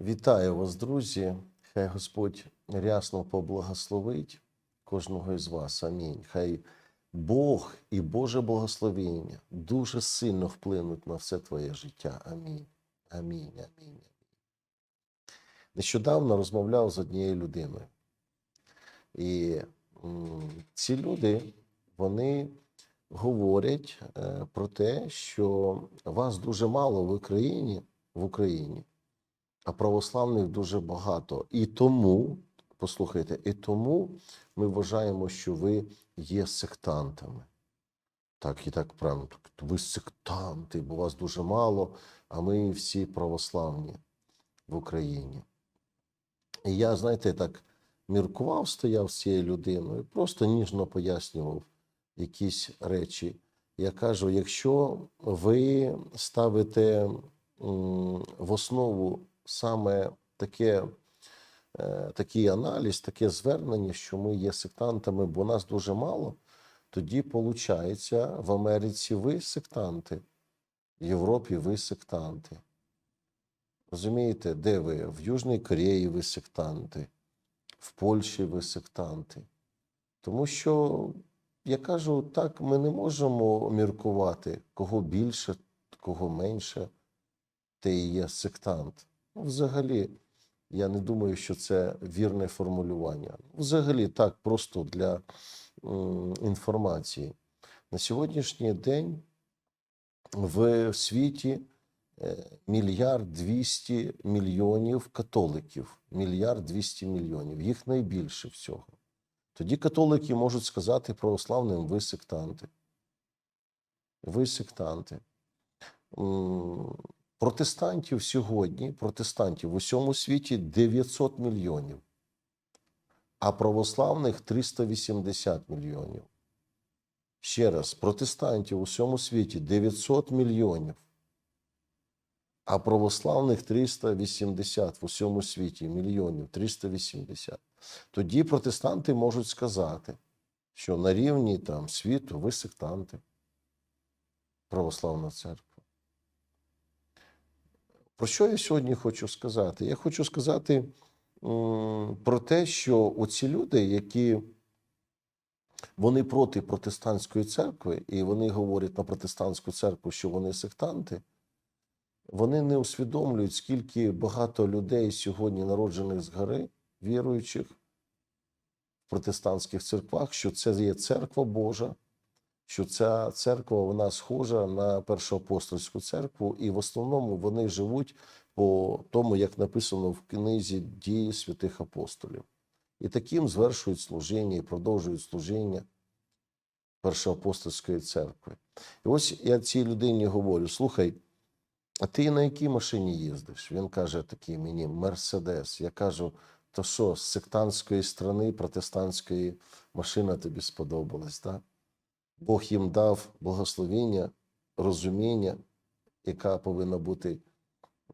Вітаю вас, друзі. Хай Господь рясно поблагословить кожного із вас. Амінь. Хай Бог і Боже благословення дуже сильно вплинуть на все твоє життя. Амінь. Амінь. Амінь. Нещодавно розмовляв з однією людиною. І ці люди, вони говорять е, про те, що вас дуже мало в Україні, в Україні, а православних дуже багато. І тому, послухайте, і тому ми вважаємо, що ви є сектантами. Так, і так правильно. Ви сектанти, бо вас дуже мало, а ми всі православні в Україні. І я, знаєте, так міркував, стояв з цією людиною, просто ніжно пояснював якісь речі. Я кажу: якщо ви ставите в основу саме таке, е, такий аналіз, таке звернення, що ми є сектантами, бо нас дуже мало, тоді виходить, в Америці ви сектанти, в Європі ви сектанти. Розумієте, де ви? В Южній Кореї ви сектанти, в Польщі ви сектанти. Тому що, я кажу, так ми не можемо міркувати, кого більше, кого менше, те є сектант. Ну, взагалі, я не думаю, що це вірне формулювання. Взагалі, так, просто для інформації. На сьогоднішній день в світі е, мільярд двісті мільйонів католиків. Мільярд двісті мільйонів. Їх найбільше всього. Тоді католики можуть сказати православним ви сектанти. Ви сектанти. Протестантів сьогодні, протестантів в усьому світі 900 мільйонів, а православних 380 мільйонів. Ще раз, протестантів у всьому світі 900 мільйонів, а православних 380 в усьому світі мільйонів 380. Тоді протестанти можуть сказати, що на рівні там світу ви сектанти, православна церква. Про що я сьогодні хочу сказати? Я хочу сказати про те, що оці люди, які вони проти протестантської церкви, і вони говорять на протестантську церкву, що вони сектанти, вони не усвідомлюють, скільки багато людей сьогодні народжених згори, віруючих в протестантських церквах, що це є церква Божа, що ця церква вона схожа на першоапостольську церкву, і в основному вони живуть по тому, як написано в книзі дії святих апостолів. І таким звершують служіння і продовжують служіння першоапостольської церкви. І ось я цій людині говорю: слухай, а ти на якій машині їздиш? Він каже такий мені Мерседес. Я кажу, то що, з сектантської страни, протестантської машина тобі сподобалась, так? Бог їм дав благословіння, розуміння, яка повинна бути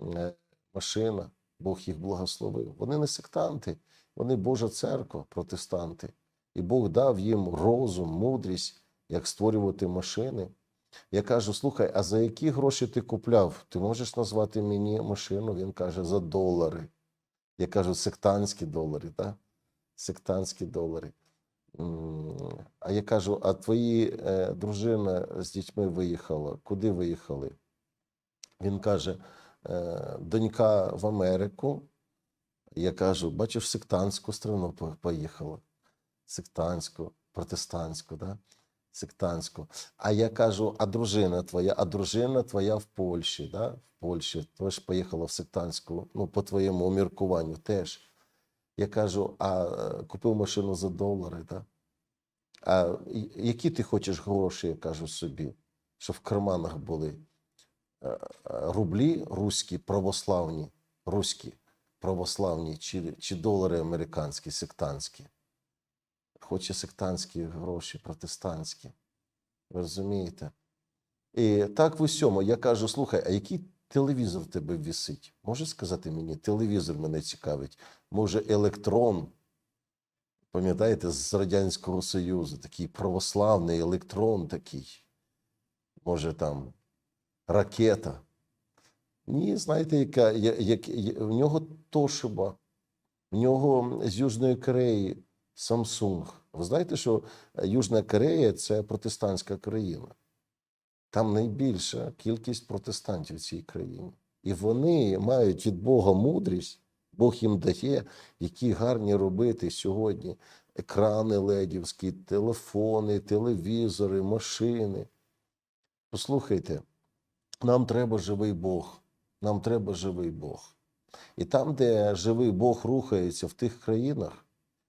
е, машина. Бог їх благословив. Вони не сектанти, вони Божа церква, протестанти. І Бог дав їм розум, мудрість, як створювати машини. Я кажу: слухай, а за які гроші ти купляв? Ти можеш назвати мені машину? Він каже, за долари. Я кажу, сектантські долари, так? Сектантські долари. А я кажу: а твої е, дружина з дітьми виїхала? Куди виїхали? Він каже: е, донька в Америку. Я кажу, бачиш, сектантську страну поїхала. Сектантську, протестантську, да? сектантську. А я кажу, а дружина твоя, а дружина твоя в Польщі, да? в Польщі теж поїхала в сектантську, ну, по твоєму міркуванню теж. Я кажу, а е, купив машину за долари, да? а які ти хочеш гроші, я кажу собі, щоб в карманах були Е, е, рублі руські, православні, руські, православні, чи, чи долари американські, сектантські. Хоче сектантські гроші, протестантські. Ви розумієте? І так в усьому. Я кажу: слухай, а який телевізор в тебе висить? Можеш сказати мені, телевізор мене цікавить. Може, електрон? Пам'ятаєте, з Радянського Союзу, такий православний електрон такий. Може, там ракета. Ні, знаєте, яка як, я- в нього Тошиба, в нього з Южної Кореї Samsung. Ви знаєте, що Южна Корея це протестантська країна. Там найбільша кількість протестантів в цій країні. І вони мають від Бога мудрість, Бог їм дає, які гарні робити сьогодні екрани ледівські, телефони, телевізори, машини. Послухайте, нам треба живий Бог. Нам треба живий Бог. І там, де живий Бог рухається в тих країнах,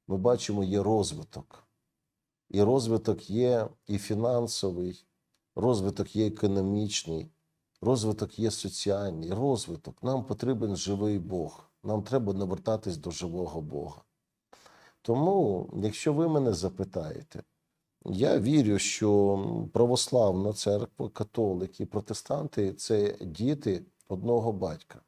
ми бачимо, є розвиток. І розвиток є і фінансовий, розвиток є економічний, розвиток є соціальний, розвиток. Нам потрібен живий Бог. Нам треба навертатись до живого Бога. Тому, якщо ви мене запитаєте, я вірю, що православна церква, католики, протестанти це діти одного батька.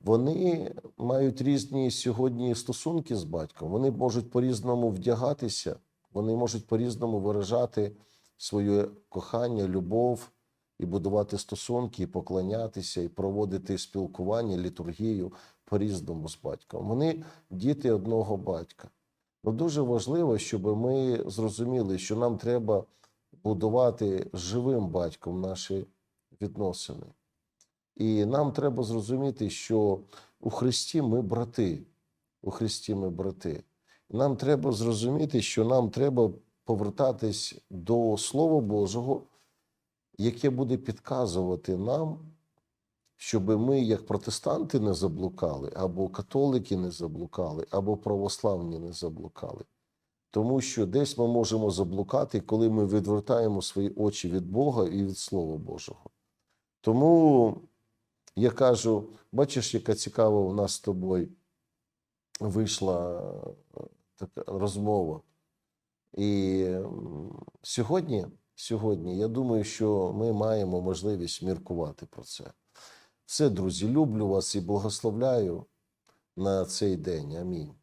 Вони мають різні сьогодні стосунки з батьком. Вони можуть по-різному вдягатися, вони можуть по-різному виражати своє кохання, любов і будувати стосунки, і поклонятися, і проводити спілкування, літургію по-різному з батьком. Вони діти одного батька. Ну, дуже важливо, щоб ми зрозуміли, що нам треба будувати живим батьком наші відносини. І нам треба зрозуміти, що у Христі ми брати. У Христі ми брати. Нам треба зрозуміти, що нам треба повертатись до Слова Божого, яке буде підказувати нам, щоб ми, як протестанти, не заблукали, або католики не заблукали, або православні не заблукали. Тому що десь ми можемо заблукати, коли ми відвертаємо свої очі від Бога і від Слова Божого. Тому я кажу: бачиш, яка цікава у нас з тобою вийшла е, така розмова. І сьогодні, сьогодні, я думаю, що ми маємо можливість міркувати про це. Все, друзі, люблю вас і благословляю на цей день. Амінь.